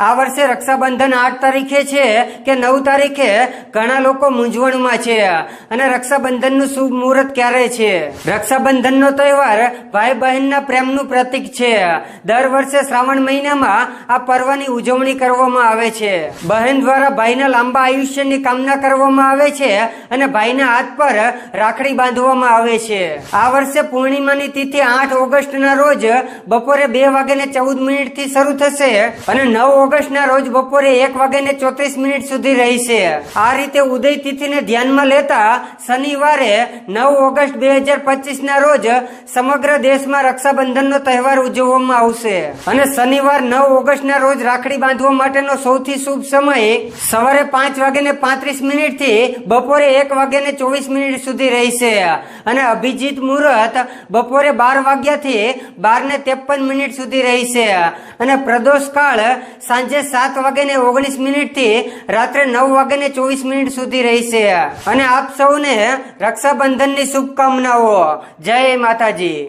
આ વર્ષે રક્ષાબંધન આઠ તારીખે છે કે નવ તારીખે? ઘણા લોકો મૂંઝવણમાં છે. અને રક્ષાબંધનનું શુભ મુહૂર્ત ક્યારે છે? રક્ષાબંધનનો તહેવાર ભાઈ બહેનના પ્રેમનું પ્રતીક છે. દર વર્ષે શ્રાવણ મહિનામાં આ પર્વની ઉજવણી કરવામાં આવે છે. બહેન દ્વારા ભાઈના લાંબા આયુષ્યની કામના કરવામાં આવે છે અને ભાઈના હાથ પર રાખડી બાંધવામાં આવે છે. આ વર્ષે પૂર્ણિમાની તિથિ આઠ ઓગસ્ટના રોજ બપોરે બે વાગ્યાને ચૌદ મિનિટથી શરૂ થશે અને નવ ઓગસ્ટના રોજ બપોરે એક વાગ્યાને ચોત્રીસ મિનિટ સુધી રહેશે. આ રીતે ઉદય તિથિને ધ્યાનમાં લેતા શનિવારે નવ ઓગસ્ટ બે હજાર રોજ સમગ્ર દેશમાં રક્ષાબંધનનો તહેવાર ઉજવવામાં આવશે. અને શનિવાર નવ ઓગસ્ટના રોજ રાખડી બાંધવા માટેનો સૌથી શુભ સમય સવારે પાંચ વાગ્યાને પાંત્રીસ મિનિટથી બપોરે એક વાગ્યાને ચોવીસ મિનિટ સુધી રહેશે. અને અભિજીત મુહૂર્ત બપોરે બાર વાગ્યાથી બાર ને ત્રેપન મિનિટ સુધી રહેશે. અને પ્રદોષ કાળ સાંજે સાત વાગ્યાને ઓગણીસ મિનિટથી રાત્રે નવ વાગ્યાને ચોવીસ મિનિટ સુધી રહેશે. અને આપ સૌને રક્ષાબંધનની શુભકામનાઓ. જય માતાજી.